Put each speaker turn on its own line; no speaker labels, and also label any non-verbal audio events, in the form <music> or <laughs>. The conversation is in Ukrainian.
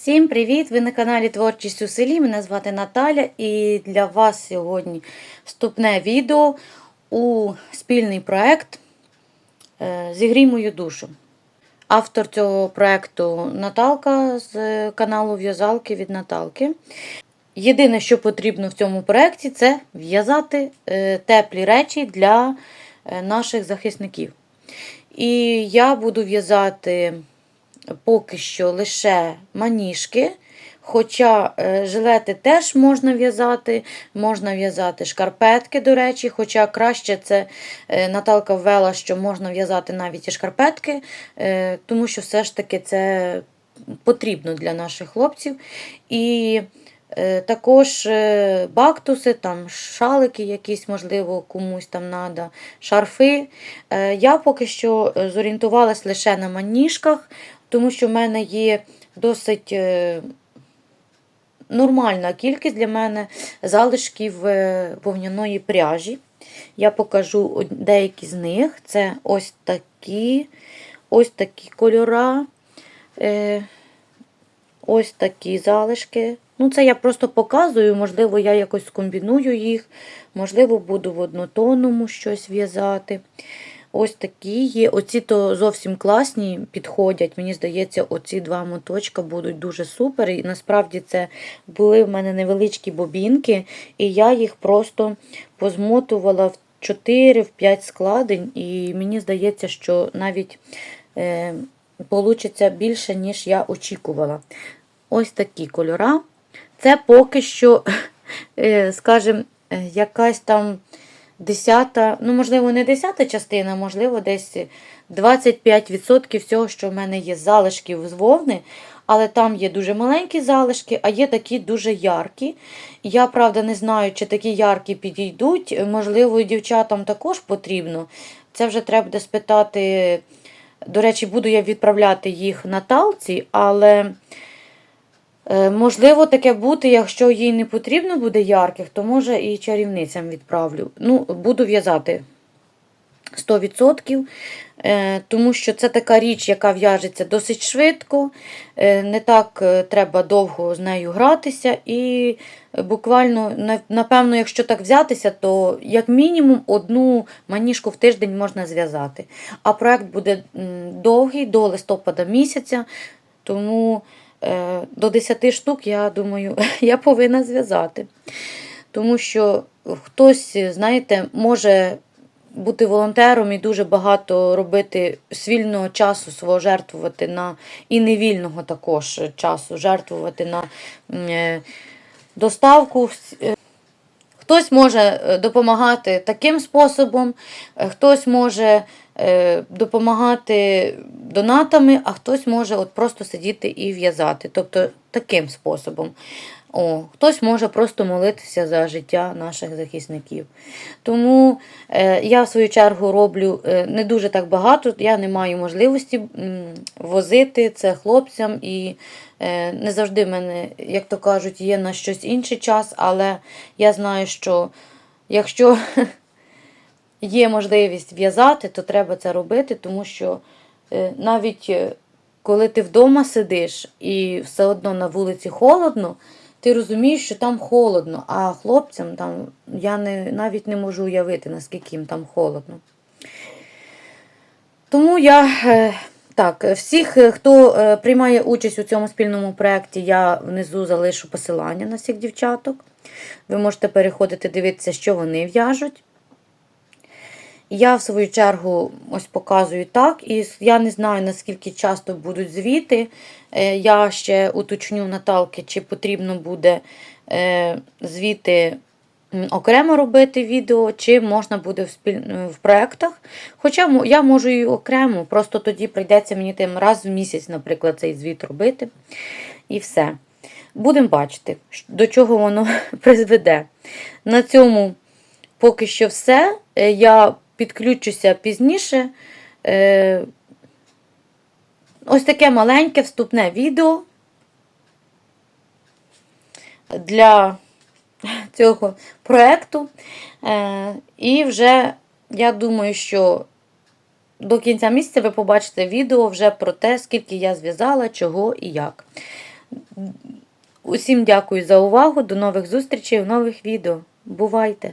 Всім привіт! Ви на каналі Творчість у селі. Мене звати Наталя, і для вас сьогодні вступне відео у спільний проект е, Зігрій мою душу. Автор цього проекту Наталка з каналу В'язалки від Наталки. Єдине, що потрібно в цьому проєкті, це в'язати е, теплі речі для е, наших захисників. І я буду в'язати поки що лише маніжки. Хоча е, жилети теж можна в'язати, можна в'язати шкарпетки, до речі, хоча краще це е, Наталка ввела, що можна в'язати навіть і шкарпетки, е, тому що все ж таки це потрібно для наших хлопців. І також бактуси, там шалики якісь, можливо, комусь там треба, шарфи. Я поки що зорієнтувалась лише на маніжках, тому що в мене є досить е, нормальна кількість для мене залишків е, вовняної пряжі. Я покажу деякі з них. Це ось такі, ось такі кольора, е, ось такі залишки. Ну, це я просто показую, можливо, я якось скомбіную їх, можливо, буду в однотонному щось в'язати. Ось такі є. Оці то зовсім класні, підходять. Мені здається, оці два моточка будуть дуже супер. І насправді це були в мене невеличкі бобінки, і я їх просто позмотувала в 4-5 складень, і мені здається, що навіть е, получиться більше, ніж я очікувала. Ось такі кольора. Це поки що, <laughs> е, скажімо, е, якась там десята, ну, можливо, не десята частина, можливо, десь 25% всього, що в мене є залишків з вовни. Але там є дуже маленькі залишки, а є такі дуже яркі. Я, правда, не знаю, чи такі яркі підійдуть. Можливо, і дівчатам також потрібно. Це вже треба спитати. До речі, буду я відправляти їх Наталці, але. Е, Можливо, таке бути, якщо їй не потрібно буде ярких, то може і чарівницям відправлю. Ну, буду в'язати 100%, е, тому що це така річ, яка в'яжеться досить швидко, е, не так треба довго з нею гратися. І буквально, напевно, якщо так взятися, то як мінімум одну маніжку в тиждень можна зв'язати. А проект буде довгий, до листопада місяця, тому. Е, До 10 штук, я думаю, <laughs> я повинна зв'язати. Тому що хтось, знаєте, може бути волонтером і дуже багато робити з вільного часу свого жертвувати на і невільного також часу жертвувати на е, доставку. Хтось може е, допомагати таким способом, хтось може допомагати донатами, а хтось може от просто сидіти і в'язати. Тобто таким способом. О, хтось може просто молитися за життя наших захисників. Тому е, я в свою чергу роблю е, не дуже так багато, я не маю можливості м, возити це хлопцям і е, не завжди в мене, як то кажуть, є на щось інший час, але я знаю, що якщо <laughs> є можливість в'язати, то треба це робити, тому що навіть е, коли ти вдома сидиш і все одно на вулиці холодно, ти розумієш, що там холодно, а хлопцям там я не, навіть не можу уявити, наскільки їм там холодно. Тому я е, так, всіх, е, хто е, приймає участь у цьому спільному проєкті, я внизу залишу посилання на всіх дівчаток. Ви можете переходити, дивитися, що вони в'яжуть. Я, в свою чергу, ось показую так. І я не знаю, наскільки часто будуть звіти. Е, Я ще уточню Наталки, чи потрібно буде е, звіти окремо робити відео, чи можна буде в, спіль... в проєктах. Хоча я можу і окремо, просто тоді прийдеться мені тим раз в місяць, наприклад, цей звіт робити. І все. Будемо бачити, до чого воно <laughs> призведе. На цьому поки що все. Е, Я підключуся пізніше. Е, Ось таке маленьке вступне відео для цього проєкту. Е, І вже я думаю, що до кінця місяця ви побачите відео вже про те, скільки я зв'язала, чого і як. Усім дякую за увагу. До нових зустрічей в нових відео. Бувайте!